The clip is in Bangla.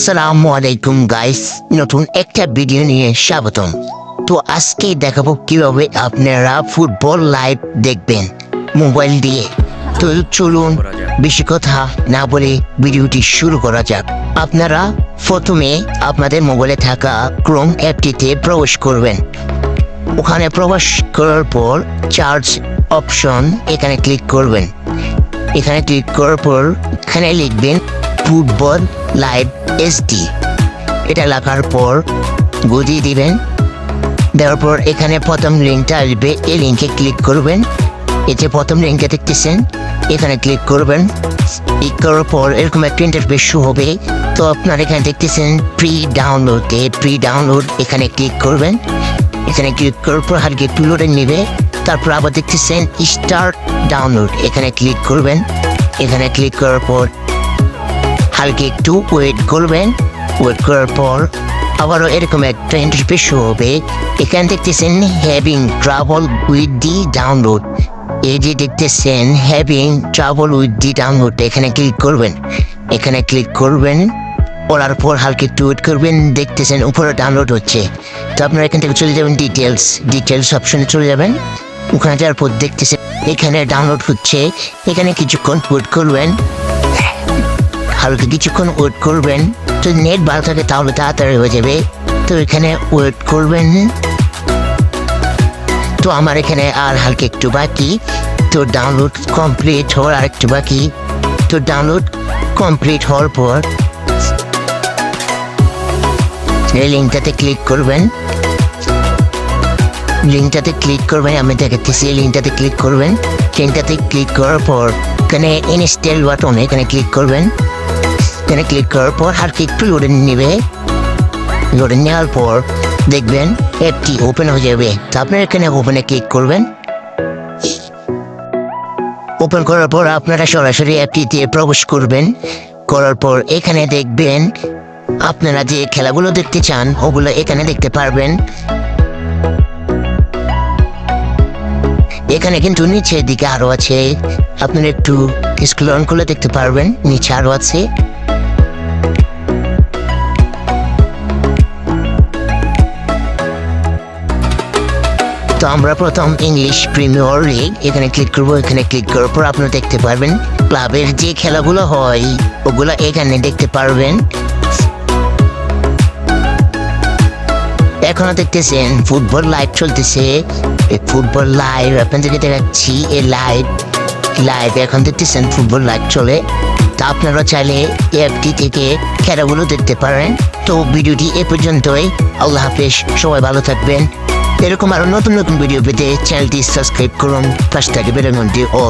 আসসালামু আলাইকুম গাইস নতুন একটা ভিডিও নিয়ে স্বাগতম। তো আজকে দেখাবো কীভাবে আপনারা ফুটবল লাইভ দেখবেন মোবাইল দিয়ে। তো চলুন, বেশি কথা না বলে ভিডিওটি শুরু করা যাক। আপনারা প্রথমে আপনাদের মোবাইলে থাকা ক্রোম অ্যাপটিতে প্রবেশ করবেন। ওখানে প্রবেশ করার পর চার্জ অপশন এখানে ক্লিক করবেন। এখানে ক্লিক করার পর এখানে লিখবেন ফুটবল লাইভ এসডি এটা লেখার পর বুঝিয়ে দিবেন। দেওয়ার পর এখানে প্রথম লিঙ্কটা আসবে, এই লিঙ্কে ক্লিক করবেন। এই যে প্রথম লিঙ্কে দেখতেছেন, এখানে ক্লিক করবেন। ক্লিক করার পর এরকম একটা ইন্টারফেস শো হবে। তো আপনার এখানে দেখতেছেন প্রি ডাউনলোড এই প্রি ডাউনলোড এখানে ক্লিক করবেন। এখানে ক্লিক করার পর হালকা একটু লোডে নেবে। তারপর আবার দেখতেছেন স্টার্ট ডাউনলোড এখানে ক্লিক করবেন। এখানে ক্লিক করার পর হালকা একটু ওয়েট করবেন। ওয়েট করার পর আবারও এরকম একটা ইন্টারফেস হবে। এখানে দেখতেছেন having travel with the download এই যে দেখতেছেন having travel with the download এখানে ক্লিক করবেন। এখানে ক্লিক করবেন। করার পর হালকা একটু ওয়েট করবেন। দেখতেছেন উপরে ডাউনলোড হচ্ছে। তো আপনারা এখান থেকে চলে যাবেন ডিটেলস ডিটেলস অপশনে চলে যাবেন। ওখানে যাওয়ার পর দেখতেছেন এখানে ডাউনলোড হচ্ছে। এখানে কিছুক্ষণ ওয়েট করবেন। হালকা কিছুক্ষণ ওয়েট করবেন, তো নেট ভালো থাকে তাহলে তাড়াতাড়ি হয়ে যাবে। তো এখানে ওয়েট করবেন। তো আমার এখানে আর হালকা একটু বাকি। তো ডাউনলোড কমপ্লিট হওয়ার আর একটু বাকি। তো ডাউনলোড কমপ্লিট হওয়ার পর এই লিঙ্কটাতে ক্লিক করবেন। লিঙ্কটাতে ক্লিক করবেন, আমি দেখাচ্ছি, এই লিঙ্কটাতে ক্লিক করবেন। লিঙ্কটাতে ক্লিক করার পর এখানে ইনস্টল বাটন এখানে ক্লিক করবেন। এখানে ক্লিক করার পর আর একটু লোডে নেবে। লোডে নেওয়ার পর দেখবেন অ্যাপটি ওপেন হয়ে যাবে। তো আপনার এখানে ওপেনে ক্লিক করবেন। ওপেন করার পর আপনারা সরাসরি অ্যাপটিতে প্রবেশ করবেন। করার পর এখানে দেখবেন আপনারা যে খেলাগুলো দেখতে চান, ওগুলো এখানে দেখতে পারবেন। এখানে কিন্তু নিচের দিকে আরও আছে। আপনারা একটু স্ক্রল করে দেখতে পারবেন। নিচে আরও আছে। তো আমরা প্রথম ইংলিশ প্রিমিয়ার লিগ এখানে ক্লিক করব, এখানে ক্লিক করার পর আপনারা দেখতে পারবেন ক্লাবের যে খেলাগুলো হয়, ওগুলো এখানে দেখতে পারবেন। এখনও দেখতেছেন ফুটবল লাইভ চলতেছে। ফুটবল লাইভ আপনাদেরকে দেখাচ্ছি এই লাইভ লাইভ এখন দেখতেছেন ফুটবল লাইভ চলে। তা আপনারা চাইলে অ্যাপটি থেকে খেলাগুলো দেখতে পারেন। তো ভিডিওটি এ পর্যন্তই, আল্লাহ হাফেজ, সবাই ভালো থাকবেন। এরকম আরও নতুন নতুন ভিডিও পেতে চ্যানেলটি সাবস্ক্রাইব করুন পাঁচ থেকে বেরোন ও